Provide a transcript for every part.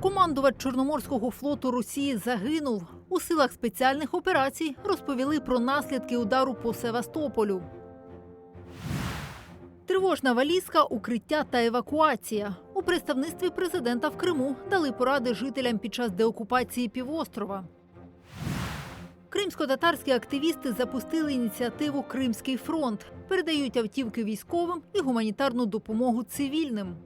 Командувач Чорноморського флоту Росії загинув. У силах спеціальних операцій розповіли про наслідки удару по Севастополю. Тривожна валізка, укриття та евакуація. У представництві президента в Криму дали поради жителям під час деокупації півострова. Кримсько-татарські активісти запустили ініціативу Кримський фронт. Передають автівки військовим і гуманітарну допомогу цивільним.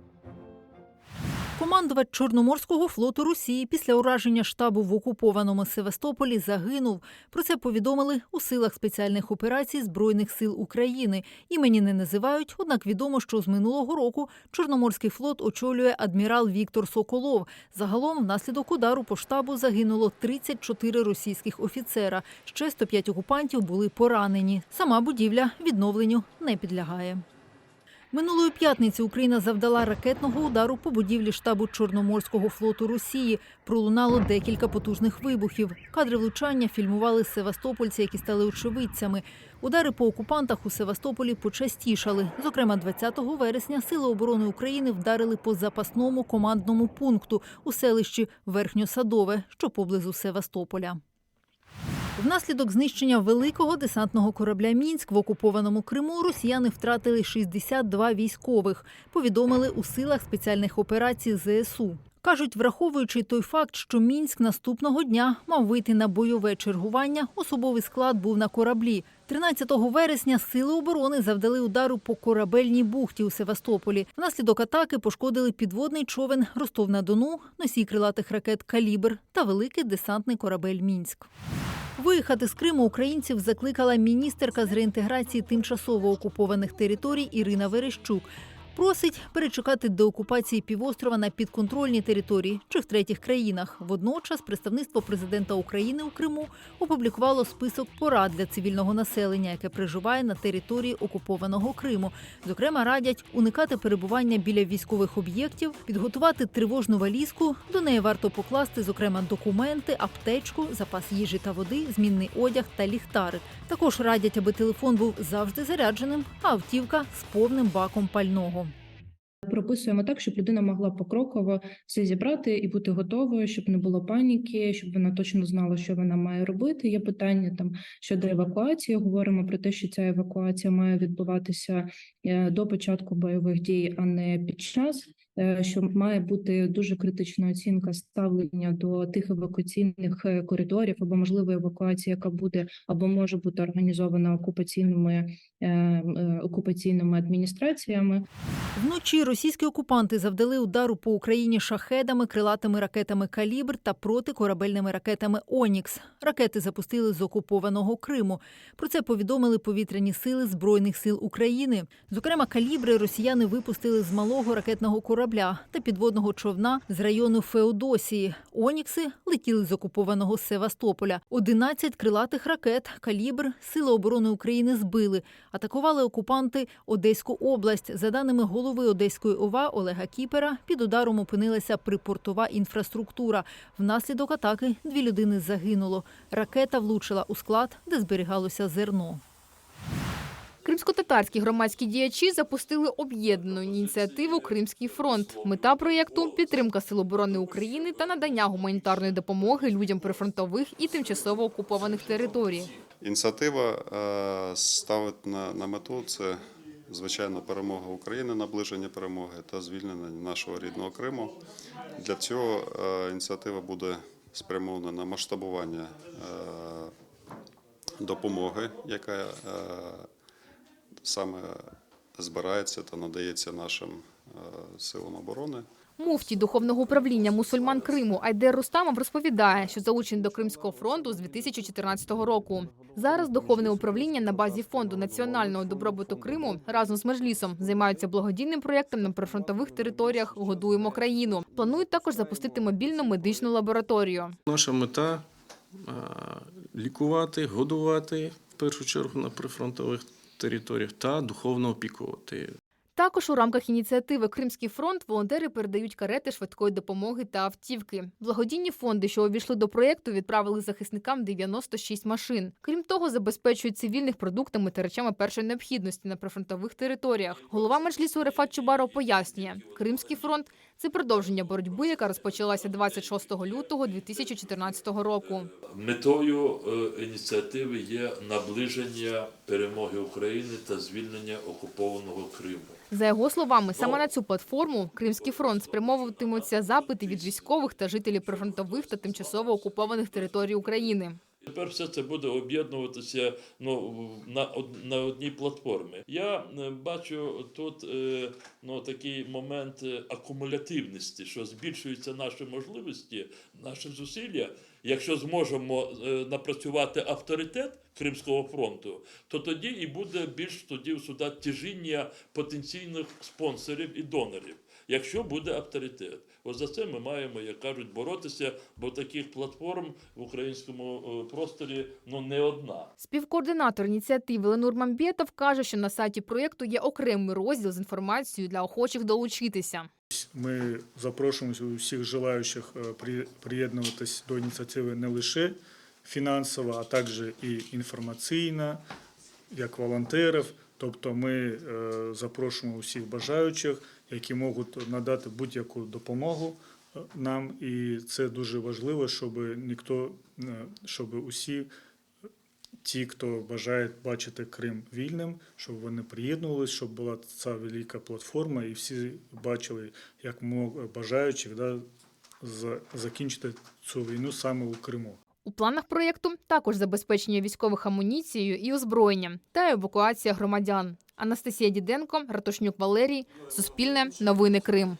Командувач Чорноморського флоту Росії після ураження штабу в окупованому Севастополі загинув. Про це повідомили у силах спеціальних операцій Збройних сил України. Імені не називають, однак відомо, що з минулого року Чорноморський флот очолює адмірал Віктор Соколов. Загалом внаслідок удару по штабу загинуло 34 російських офіцера. Ще 105 окупантів були поранені. Сама будівля відновленню не підлягає. Минулої п'ятниці Україна завдала ракетного удару по будівлі штабу Чорноморського флоту Росії. Пролунало декілька потужних вибухів. Кадри влучання фільмували севастопольці, які стали очевидцями. Удари по окупантах у Севастополі почастішали. Зокрема, 20 вересня Сили оборони України вдарили по запасному командному пункту у селищі Верхньосадове, що поблизу Севастополя. Внаслідок знищення великого десантного корабля Мінськ в окупованому Криму росіяни втратили 62 військових. Повідомили у силах спеціальних операцій ЗСУ. Кажуть, враховуючи той факт, що Мінськ наступного дня мав вийти на бойове чергування, особовий склад був на кораблі. 13 вересня сили оборони завдали удару по корабельній бухті у Севастополі. Внаслідок атаки пошкодили підводний човен Ростов-на-Дону, носій крилатих ракет Калібр та великий десантний корабель Мінськ. Виїхати з Криму українців закликала міністерка з реінтеграції тимчасово окупованих територій Ірина Верещук. Просить перечекати до окупації півострова на підконтрольній території чи в третіх країнах. Водночас представництво президента України у Криму опублікувало список порад для цивільного населення, яке проживає на території окупованого Криму. Зокрема, радять уникати перебування біля військових об'єктів, підготувати тривожну валізку. До неї варто покласти, зокрема, документи, аптечку, запас їжі та води, змінний одяг та ліхтарик. Також радять, аби телефон був завжди зарядженим, а автівка з повним баком пального. Прописуємо так, щоб людина могла покроково все зібрати і бути готовою, щоб не було паніки, щоб вона точно знала, що вона має робити. Є питання там щодо евакуації. Говоримо про те, що ця евакуація має відбуватися е, до початку бойових дій, а не під час. Е, Що має бути дуже критична оцінка ставлення до тих евакуаційних е, коридорів або можливо евакуація, яка буде або може бути організована окупаційними е, окупаційними адміністраціями. Вночі російські окупанти завдали удару по Україні шахедами, крилатими ракетами Калібр та протикорабельними ракетами Онікс. Ракети запустили з окупованого Криму. Про це повідомили повітряні сили Збройних сил України. Зокрема, калібри росіяни випустили з малого ракетного корабля та підводного човна з району Феодосії. Онікси летіли з окупованого Севастополя. 11 крилатих ракет калібр Сили оборони України збили. Атакували окупанти Одеську область. За даними голови Одеської ОВА Олега Кіпера, під ударом опинилася припортова інфраструктура. Внаслідок атаки дві людини загинуло. Ракета влучила у склад, де зберігалося зерно. Кримсько-татарські громадські діячі запустили об'єднану ініціативу Кримський фронт. Мета проєкту підтримка Сил оборони України та надання гуманітарної допомоги людям прифронтових і тимчасово окупованих територій. Ініціатива е, ставить на, на мету це звичайно перемога України, наближення перемоги та звільнення нашого рідного Криму. Для цього е, ініціатива буде спрямована на масштабування е, допомоги, яка саме збирається та надається нашим е, силам оборони. Муфті духовного управління мусульман Криму Айдер Рустамов розповідає, що залучений до Кримського фронту з 2014 року. Зараз духовне управління на базі фонду національного добробуту Криму разом з Межлісом займаються благодійним проєктом на прифронтових територіях Годуємо країну. Планують також запустити мобільну медичну лабораторію. Наша мета лікувати, годувати в першу чергу на прифронтових територіях та духовно опікувати. Також у рамках ініціативи Кримський фронт волонтери передають карети швидкої допомоги та автівки. Благодійні фонди, що увійшли до проєкту, відправили захисникам 96 машин. Крім того, забезпечують цивільних продуктами та речами першої необхідності на прифронтових територіях. Голова меджлісу Рефат Чубаров пояснює, Кримський фронт це продовження боротьби, яка розпочалася 26 лютого 2014 року. Метою е, ініціативи є наближення перемоги України та звільнення окупованого Криму. За його словами, саме на цю платформу Кримський фронт спрямовуватимуться запити від військових та жителів прифронтових та тимчасово окупованих територій України. Тепер все це буде об'єднуватися ну, на, на одній платформі. Я е, бачу тут е, ну, такий момент е, акумулятивності, що збільшуються наші можливості, наші зусилля. Якщо зможемо е, напрацювати авторитет Кримського фронту, то тоді і буде більш тоді сюди тяжіння потенційних спонсорів і донорів. Якщо буде авторитет, ось за це ми маємо, як кажуть, боротися, бо таких платформ в українському е, просторі ну не одна. Співкоординатор ініціативи Ленур Мамбєтов каже, що на сайті проєкту є окремий розділ з інформацією для охочих долучитися. Ми запрошуємо усіх желаючих е, при- приєднуватись до ініціативи не лише фінансово, а також і інформаційно, як волонтерів. Тобто ми е, запрошуємо усіх бажаючих, які можуть надати будь-яку допомогу е, нам, і це дуже важливо, щоб ніхто, е, щоб усі ті, хто бажає бачити Крим вільним, щоб вони приєднувалися, щоб була ця велика платформа, і всі бачили, як бажаючи да, закінчити цю війну саме у Криму. У планах проєкту також забезпечення військових амуніцією і озброєнням та евакуація громадян. Анастасія Діденко, Ратушнюк Валерій, Суспільне, Новини Крим.